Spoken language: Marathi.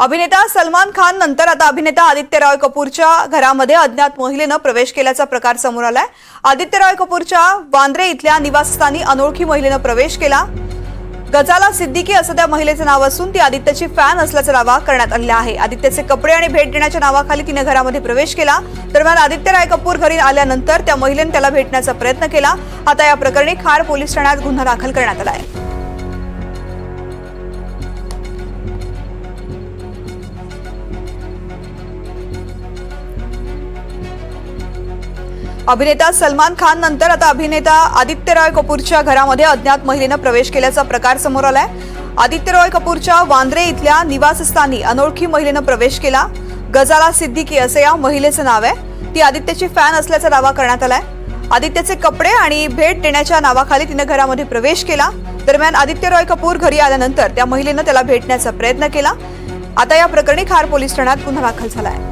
अभिनेता सलमान खान नंतर आता अभिनेता आदित्य रॉय कपूरच्या घरामध्ये अज्ञात महिलेनं प्रवेश केल्याचा प्रकार समोर आलाय. आदित्य रॉय कपूरच्या वांद्रे इथल्या निवासस्थानी अनोळखी महिलेनं प्रवेश केला. गजाला सिद्दीकी असं त्या महिलेचं नाव असून ती आदित्यची फॅन असल्याचा दावा करण्यात आलेला आहे. आदित्यचे कपडे आणि भेट देण्याच्या नावाखाली तिने घरामध्ये प्रवेश केला. दरम्यान आदित्य राय कपूर घरी आल्यानंतर त्या महिलेने त्याला भेटण्याचा प्रयत्न केला. आता या प्रकरणी खार पोलीस ठाण्यात गुन्हा दाखल करण्यात आला आहे. अभिनेता सलमान खान नंतर आता अभिनेता आदित्य रॉय कपूरच्या घरामध्ये अज्ञात महिलेनं प्रवेश केल्याचा प्रकार समोर आलाय. आदित्य रॉय कपूरच्या वांद्रे इथल्या निवासस्थानी अनोळखी महिलेनं प्रवेश केला. गजाला सिद्दीकी असे या महिलेचं नाव आहे. ती आदित्यची फॅन असल्याचा दावा करण्यात आलाय. आदित्यचे कपडे आणि भेट देण्याच्या नावाखाली तिनं घरामध्ये प्रवेश केला. दरम्यान आदित्य रॉय कपूर घरी आल्यानंतर त्या महिलेनं त्याला भेटण्याचा प्रयत्न केला. आता या प्रकरणी खार पोलीस ठाण्यात गुन्हा दाखल झाला आहे